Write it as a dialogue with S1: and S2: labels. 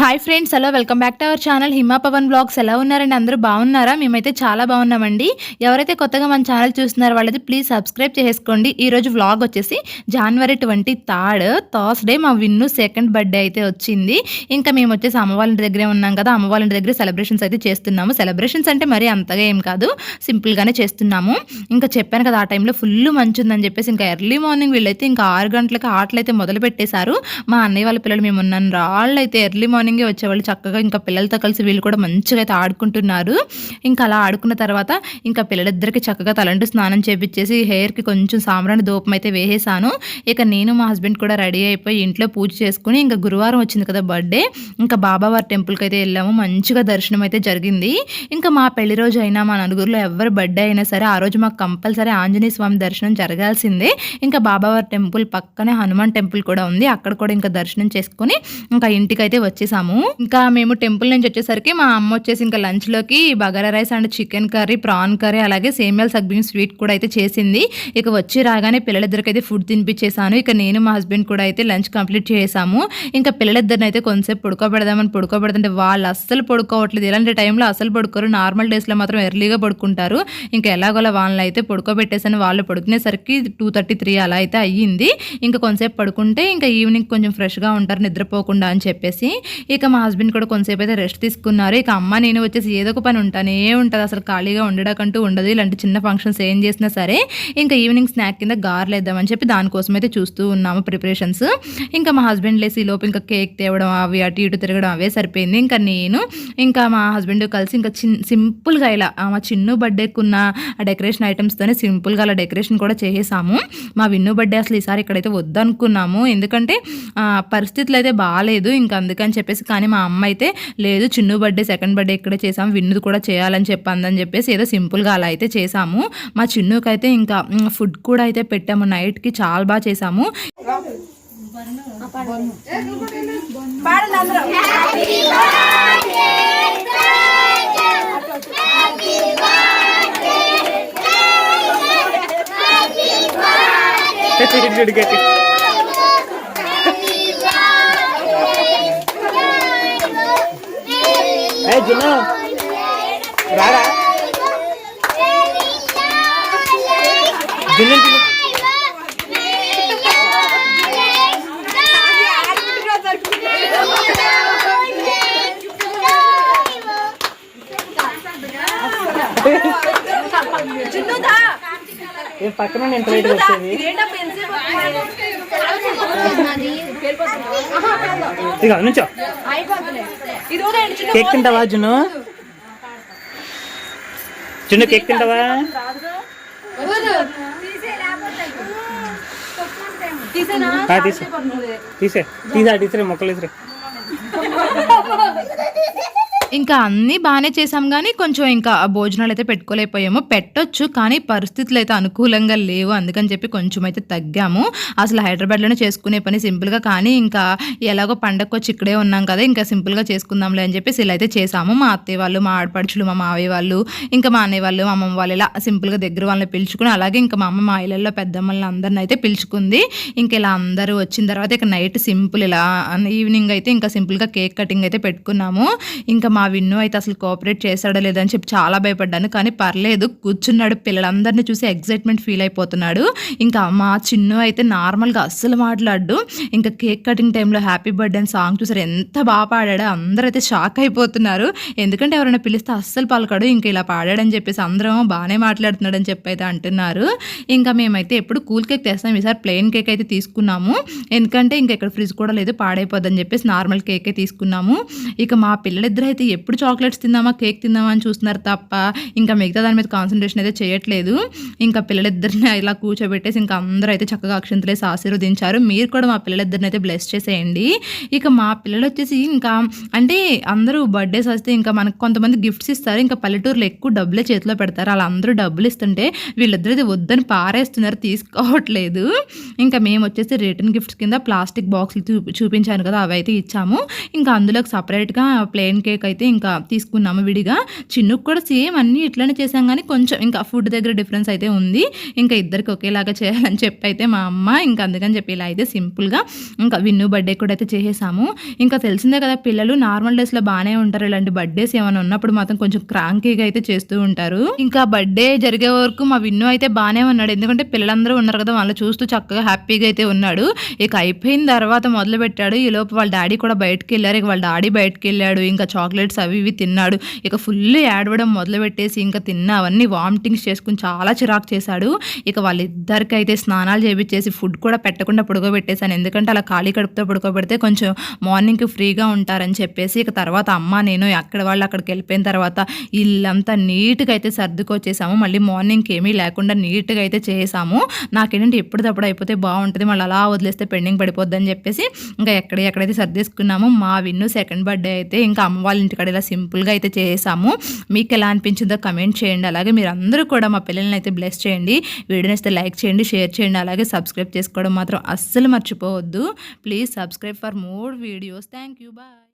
S1: Hi friends hello welcome back to our channel Hima Pavan vlogs ఎలా ఉన్నారండి? అందరూ బాగున్నారా? మేమైతే చాలా బాగున్నామండి. ఎవరైతే కొత్తగా మన ఛానల్ చూస్తున్నారో వాళ్ళైతే ప్లీజ్ సబ్స్క్రైబ్ చేసుకోండి. ఈరోజు వ్లాగ్ వచ్చేసి జనవరి ట్వంటీ థర్డ్ థర్స్డే మా విన్ను సెకండ్ బర్త్డే అయితే వచ్చింది. ఇంకా మేము వచ్చేసి అమ్మ వాళ్ళ దగ్గరే ఉన్నాం కదా అమ్మవాళ్ళ దగ్గర సెలబ్రేషన్స్ అయితే చేస్తున్నాము. సెలబ్రేషన్స్ అంటే మరీ అంతగా ఏం కాదు సింపుల్గానే చేస్తున్నాము. ఇంకా చెప్పాను కదా ఆ టైంలో ఫుల్ మంచి ఉందని చెప్పేసి ఇంకా ఎర్లీ మార్నింగ్ వీళ్ళైతే ఇంకా ఆరు గంటలకు ఆటలు అయితే మొదలు పెట్టేశారు మా అన్నయ్య వాళ్ళ పిల్లలు మేము ఉన్నాను రాళ్ళు అయితే ఎర్లీ మార్నింగ్ వచ్చేవాళ్ళు చక్కగా ఇంకా పిల్లలతో కలిసి వీళ్ళు కూడా మంచిగా అయితే ఆడుకుంటున్నారు. ఇంకా అలా ఆడుకున్న తర్వాత ఇంకా పిల్లలిద్దరికి చక్కగా తలంటు స్నానం చేపించేసి హెయిర్కి కొంచెం సాంబ్రాణి దూపం అయితే వేసేసాను. ఇక నేను మా హస్బెండ్ కూడా రెడీ అయిపోయి ఇంట్లో పూజ చేసుకుని ఇంకా గురువారం వచ్చింది కదా బర్త్డే. ఇంకా బాబావారి టెంపుల్కి అయితే వెళ్ళాము. మంచిగా దర్శనం అయితే జరిగింది. ఇంకా మా పెళ్ళి రోజు అయినా మా నలుగురిలో ఎవరు బర్త్డే అయినా సరే ఆ రోజు మాకు కంపల్సరీ ఆంజనేయ స్వామి దర్శనం జరగాల్సిందే. ఇంకా బాబావారి టెంపుల్ పక్కనే హనుమాన్ టెంపుల్ కూడా ఉంది. అక్కడ కూడా ఇంకా దర్శనం చేసుకుని ఇంకా ఇంటికి అయితే వచ్చేసి. వచ్చేసాము ఇంకా మేము టెంపుల్ నుంచి వచ్చేసరికి మా అమ్మ వచ్చేసి ఇంకా లంచ్లోకి bagara rice and chicken curry prawn curry అలాగే సేమియల్ సగ్బీన్ స్వీట్ కూడా అయితే చేసింది. ఇక వచ్చి రాగానే పిల్లలిద్దరికైతే ఫుడ్ తినిపించేసాను ఇక నేను మా హస్బెండ్ కూడా అయితే లంచ్ కంప్లీట్ చేసాము. ఇంకా పిల్లలిద్దరిని అయితే కొంతసేపు పడుకోబెడదామని పడుకోబెడదంటే వాళ్ళు అస్సలు పడుకోవట్లేదు. ఇలాంటి టైంలో అసలు పడుకోరు. నార్మల్ డేస్లో మాత్రం ఎర్లీగా పడుకుంటారు. ఇంకా ఎలాగోలా వాళ్ళని అయితే పడుకోబెట్టేసాను వాళ్ళు పడుకునేసరికి టూ థర్టీ త్రీ అలా అయితే అయ్యింది. ఇంకా కొంతసేపు పడుకుంటే ఇంకా ఈవినింగ్ కొంచెం ఫ్రెష్గా ఉంటారు నిద్రపోకుండా అని చెప్పేసి. ఇక మా హస్బెండ్ కూడా కొంతసేపు అయితే రెస్ట్ తీసుకున్నారు. ఇక అమ్మ నేను వచ్చేసి ఏదో ఒక పని ఉంటానే ఉంటుంది. అసలు ఖాళీగా ఉండడాకంటూ ఉండదు. ఇలాంటి చిన్న ఫంక్షన్స్ ఏం చేసినా సరే ఇంకా ఈవినింగ్ స్నాక్ కింద గారెలు వేద్దామని చెప్పి దానికోసం అయితే చూస్తూ ఉన్నాము ప్రిపరేషన్స్ ఇంకా మా హస్బెండ్ లేసి ఈ లోపు ఇంకా కేక్ తేవడం అవి అటు ఇటు తిరగడం అవే సరిపోయింది. ఇంకా నేను ఇంకా మా హస్బెండ్ కలిసి ఇంకా చిన్ సింపుల్గా ఇలా మా చిన్ను బర్త్డేకి ఉన్న డెకరేషన్ ఐటమ్స్తోనే సింపుల్గా అలా డెకరేషన్ కూడా చేసేసాము. మా విన్ను బర్త్డే అసలు ఈసారి ఇక్కడైతే వద్దనుకున్నాము. ఎందుకంటే పరిస్థితులు అయితే బాగాలేదు ఇంకా అందుకని చెప్పి చెప్పేసి కానీ మా అమ్మ అయితే లేదు చిన్ను బర్త్డే సెకండ్ బర్త్డే ఇక్కడే చేసాము విన్నుది కూడా చేయాలని చెప్పి అందని చెప్పేసి ఏదో సింపుల్గా అలా అయితే చేసాము మా చిన్నుకైతే ఇంకా ఫుడ్ కూడా అయితే పెట్టాము నైట్కి చాలా బాగా చేసాము
S2: ఏ జున్ను రారా? పక్కన నేను ట్రైట్ వచ్చేది? ఇక నుంచో. కేక్ తింటావా జున్ను? జున్ను కేక్ తింటావా? తీసే. తీసా తీసరే మొక్కలు తీసరే
S1: ఇంకా అన్నీ బాగానే చేసాం కానీ కొంచెం ఇంకా భోజనాలు అయితే పెట్టుకోలేకపోయాము. పెట్టొచ్చు కానీ పరిస్థితులు అయితే అనుకూలంగా లేవు. అందుకని చెప్పి కొంచెం అయితే తగ్గాము. అసలు హైదరాబాద్లోనే చేసుకునే పని సింపుల్గా కానీ ఇంకా ఎలాగో పండగకు వచ్చి ఇక్కడే ఉన్నాం కదా ఇంకా సింపుల్గా చేసుకుందాంలే అని చెప్పేసి ఇలా అయితే చేసాము మా అత్తయ్య వాళ్ళు మా ఆడపడుచులు మా మావయ్య వాళ్ళు ఇంకా మా అన్నయ్య వాళ్ళు మా అమ్మమ్మ వాళ్ళు ఇలా సింపుల్గా దగ్గర వాళ్ళని పిలుచుకుని అలాగే ఇంకా మా అమ్మ మా ఇళ్ళల్లో పెద్దమ్మల్ని అందరిని అయితే పిలుచుకుంది. ఇంకా ఇలా అందరూ వచ్చిన తర్వాత ఇక నైట్ సింపుల్ ఇలా ఈవినింగ్ అయితే ఇంకా సింపుల్గా కేక్ కటింగ్ అయితే పెట్టుకున్నాము. ఇంకా మా విన్ను అయితే అసలు కోఆపరేట్ చేశాడో లేదని చెప్పి చాలా భయపడ్డాను. కానీ పర్లేదు కూర్చున్నాడు. పిల్లలందరినీ చూసి ఎగ్జైట్మెంట్ ఫీల్ అయిపోతున్నాడు. ఇంకా మా చిన్ను అయితే నార్మల్గా అస్సలు మాట్లాడు ఇంకా కేక్ కటింగ్ టైంలో హ్యాపీ బర్త్డే అని సాంగ్ చూసారు. ఎంత బాగా పాడాడో అందరూ అయితే షాక్ అయిపోతున్నారు. ఎందుకంటే ఎవరైనా పిలిస్తే అస్సలు పలకడు. ఇంకా ఇలా పాడాడని చెప్పేసి అందరం బాగానే మాట్లాడుతున్నాడని చెప్పి అయితే అంటున్నారు. ఇంకా మేమైతే ఎప్పుడు కూల్ కేక్ తెస్తాం. ఈసారి ప్లెయిన్ కేక్ అయితే తీసుకున్నాము. ఎందుకంటే ఇంకా ఇక్కడ ఫ్రిడ్జ్ కూడా లేదు పాడైపోద్దని చెప్పేసి నార్మల్ కేకే తీసుకున్నాము. ఇక మా పిల్లలిద్దరు అయితే ఎప్పుడు చాక్లెట్స్ తిందామా కేక్ తిందామా అని చూస్తున్నారు తప్ప ఇంకా మిగతా దాని మీద కాన్సన్ట్రేషన్ అయితే చేయట్లేదు. ఇంకా పిల్లలిద్దరిని ఇలా కూర్చోబెట్టేసి ఇంకా అందరూ అయితే చక్కగా అక్షంతలేసి ఆశీర్వదించారు మీరు కూడా మా పిల్లలిద్దరిని అయితే బ్లెస్ చేసేయండి. ఇక మా పిల్లలు వచ్చేసి ఇంకా అంటే అందరూ బర్త్డేస్ వస్తే ఇంకా మనకు కొంతమంది గిఫ్ట్స్ ఇస్తారు. ఇంకా పల్లెటూరులో ఎక్కువ డబ్బులే చేతిలో పెడతారు. అలా అందరూ డబ్బులు ఇస్తుంటే వీళ్ళిద్దరు అయితే వద్దని పారేస్తున్నారు. తీసుకోవట్లేదు. ఇంకా మేము వచ్చేసి రిటర్న్ గిఫ్ట్స్ కింద ప్లాస్టిక్ బాక్స్లు చూపి చూపించాను కదా అవి అయితే ఇచ్చాము. ఇంకా అందులోకి సపరేట్గా ప్లెయిన్ కేక్ అయితే అయితే ఇంకా తీసుకున్నాము విడిగా. చిన్నుకు కూడా సేమ్ అన్నీ ఇట్లనే చేసాం కానీ కొంచెం ఇంకా ఫుడ్ దగ్గర డిఫరెన్స్ అయితే ఉంది. ఇంకా ఇద్దరికి ఒకేలాగా చేయాలని చెప్పి అయితే మా అమ్మ ఇంకా అందుకని చెప్పి ఇలా అయితే సింపుల్గా ఇంకా విన్ను బర్త్డే కూడా అయితే చేసేసాము. ఇంకా తెలిసిందే కదా పిల్లలు నార్మల్ డేస్లో బాగానే ఉంటారు. ఇలాంటి బర్త్డేస్ ఏమైనా ఉన్నప్పుడు మాత్రం కొంచెం క్రాంకీగా అయితే చేస్తూ ఉంటారు. ఇంకా బర్త్డే జరిగే వరకు మా విన్ను అయితే బాగానే ఉన్నాడు. ఎందుకంటే పిల్లలందరూ ఉన్నారు కదా వాళ్ళు చూస్తూ చక్కగా హ్యాపీగా అయితే ఉన్నాడు. ఇక అయిపోయిన తర్వాత మొదలు పెట్టాడు ఈ లోపు వాళ్ళ డాడీ కూడా బయటకు వెళ్ళారు. ఇక వాళ్ళ డాడీ బయటకు వెళ్ళాడు. ఇంకా చాక్లెట్స్ అవి ఇవి తిన్నాడు. ఇక ఫుల్ ఏడవడం మొదలు పెట్టేసి ఇంకా తిన్న అవన్నీ వామిటింగ్స్ చేసుకుని చాలా చిరాకు చేశాడు. ఇక వాళ్ళిద్దరికి అయితే స్నానాలు చేపించేసి ఫుడ్ కూడా పెట్టకుండా పడుకోబెట్టేశాను. ఎందుకంటే అలా ఖాళీ కడుపుతో పడుకోబెడితే కొంచెం మార్నింగ్కి ఫ్రీగా ఉంటారని చెప్పేసి ఇక తర్వాత అమ్మ నేను అక్కడ వాళ్ళు అక్కడికి వెళ్ళిపోయిన తర్వాత ఇల్లంతా నీట్గా అయితే సర్దుకొచ్చేసాము. మళ్ళీ మార్నింగ్కి ఏమీ లేకుండా నీట్గా అయితే చేసాము. నాకేంటంటే ఎప్పటికప్పుడు అయిపోతే బాగుంటుంది. మళ్ళీ అలా వదిలేస్తే పెండింగ్ పడిపోద్దని చెప్పేసి ఇంకా ఎక్కడ ఎక్కడైతే సర్దేసుకున్నామో మా విన్ను సెకండ్ బర్త్డే అయితే ఇంకా అమ్మ వాళ్ళ ఇంటికాడ ఇలా సింపుల్గా అయితే చేసాము. మీకు ఎలా అనిపించిందో కమెంట్ చేయండి. అలాగే మీరు అందరూ కూడా మా పిల్లల్ని అయితే బ్లెస్ చేయండి. వీడియోని అయితే లైక్ చేయండి షేర్ చేయండి. అలాగే సబ్స్క్రైబ్ చేసుకోవడం మాత్రం అస్సలు మర్చిపోవద్దు. Please subscribe for more videos. Thank you bye.